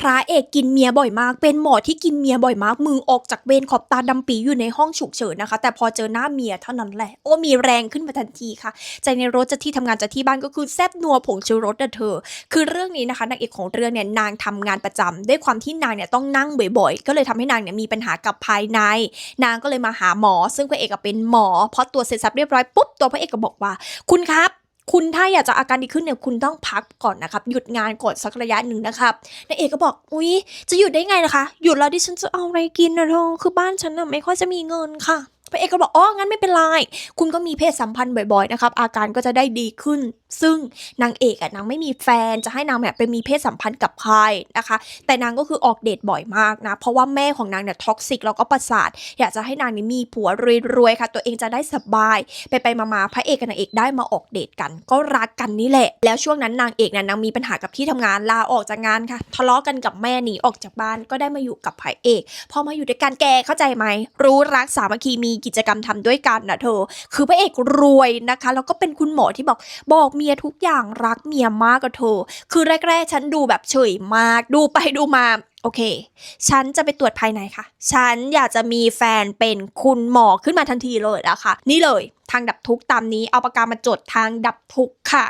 พระเอกกินเมียบ่อยมาก เป็นหมอที่กินเมียบ่อยมาก มือออกจากเวรขอบตาดำปีอยู่ในห้องฉุกเฉินนะคะ แต่พอเจอหน้าเมียเท่านั้นแหละ โอ้มีแรงขึ้นมาทันทีค่ะ ใจในรถจะที่ทำงานจะที่บ้านก็คือแซบนัวผงชูรสอะเธอ คือเรื่องนี้นะคะนางเอกของเรื่องเนี่ยนางทำงานประจำด้วยความที่นางเนี่ยต้องนั่งบ่อยๆ ก็เลยทำให้นางเนี่ยมีปัญหากับภายใน นางก็เลยมาหาหมอ ซึ่งพระเอกก็เป็นหมอพอตรวจเสร็จสับเรียบร้อยปุ๊บตัวพระเอกก็บอกว่า คุณครับ คุณถ้าอยากจะอาการดีขึ้นเนี่ยคุณต้องพักก่อนนะครับ หยุดงานก่อนสักระยะหนึ่งนะครับนายเอกก็บอกอุ๊ย จะหยุดได้ไงนะคะ หยุดแล้วดิฉันจะเอาอะไรกินนะเธอคือบ้านฉันน่ะไม่ค่อยจะมีเงินค่ะ พระเอกก็บอกอ๋องั้นไม่เป็นไร คุณก็มีเพศสัมพันธ์บ่อยๆนะครับ อาการก็จะได้ดีขึ้น ซึ่งนางเอกอะนางไม่มีแฟนจะให้นางแบบไปมีเพศสัมพันธ์กับใครนะคะ แต่นางก็คือออกเดทบ่อยมากนะ เพราะว่าแม่ของนางเนี่ยท็อกซิกแล้วก็ประสาท อยากจะให้นางนี่มีผัวรวยๆค่ะ ตัวเองจะได้สบาย ไปไปมาๆพระเอกกับนางเอกได้มาออกเดทกัน ก็รักกันนี่แหละ แล้วช่วงนั้นนางเอกเนี่ยนางมีปัญหากับที่ทำงานลาออกจากงานค่ะ ทะเลาะกันกับแม่หนีออกจากบ้านก็ได้มาอยู่กับพระเอกพอมาอยู่ด้วยกันแกเข้าใจไหมรู้รักสามัคคีมีกิจกรรมทำด้วยกันนะเธอ คือพระเอกรวยนะคะ แล้วก็เป็นคุณหมอที่บอกบอกเมียทุกอย่างรักเมียมากกับเธอ คือแรกๆ ฉันดูแบบเฉยมาก ดูไปดูมา โอเค ฉันจะไปตรวจภายในค่ะ ฉันอยากจะมีแฟนเป็นคุณหมอขึ้นมาทันทีเลยนะคะ นี่เลยทางดับทุกตามนี้ เอาปากกามาจดทางดับทุกค่ะ